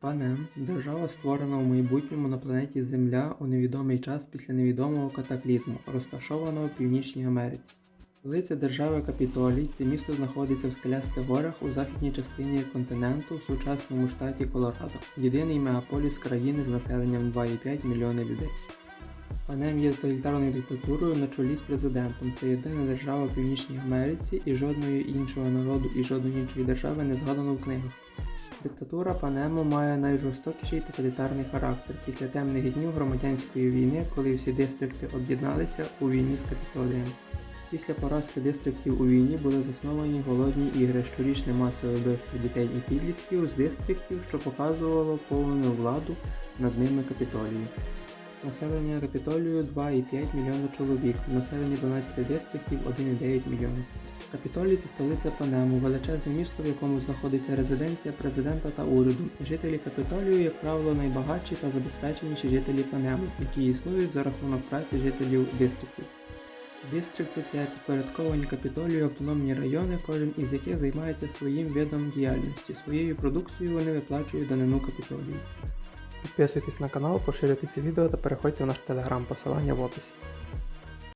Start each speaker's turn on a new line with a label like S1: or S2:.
S1: Панем держава створена у майбутньому на планеті Земля у невідомий час після невідомого катаклізму, розташованого в Північній Америці. Столиця держави Капітолій це місто знаходиться в скелястих горах у західній частині континенту в сучасному штаті Колорадо, єдиний мегаполіс країни з населенням 2,5 мільйони людей. Панем є тоталітарною диктатурою на чолі з президентом. Це єдина держава в Північній Америці і жодного іншого народу і жодної іншої держави не згадано в книгах. Диктатура Панему має найжорстокіший тоталітарний характер після темних днів громадянської війни, коли всі дистрикти об'єдналися у війні з капітолієм. Після поразки дистриктів у війні були засновані голодні ігри, щорічне масове вбивство дітей і підлітків з дистриктів, що показувало повну владу над ними капітолію. Населення капітолію 2,5 мільйона чоловік, в населенні 12 дистриктів 1,9 мільйона. Капітолій це столиця Панему, величезне місто, в якому знаходиться резиденція президента та уряду. Жителі Капітолію, як правило, найбагатші та забезпеченіші жителі Панему, які існують за рахунок праці жителів дистриктів. Дистрикти це підпорядковані капітолію автономні райони, кожен із яких займається своїм видом діяльності. Своєю продукцією вони виплачують данину капітолію. Підписуйтесь на канал, поширюйте ці відео та переходьте в наш телеграм, посилання в описі.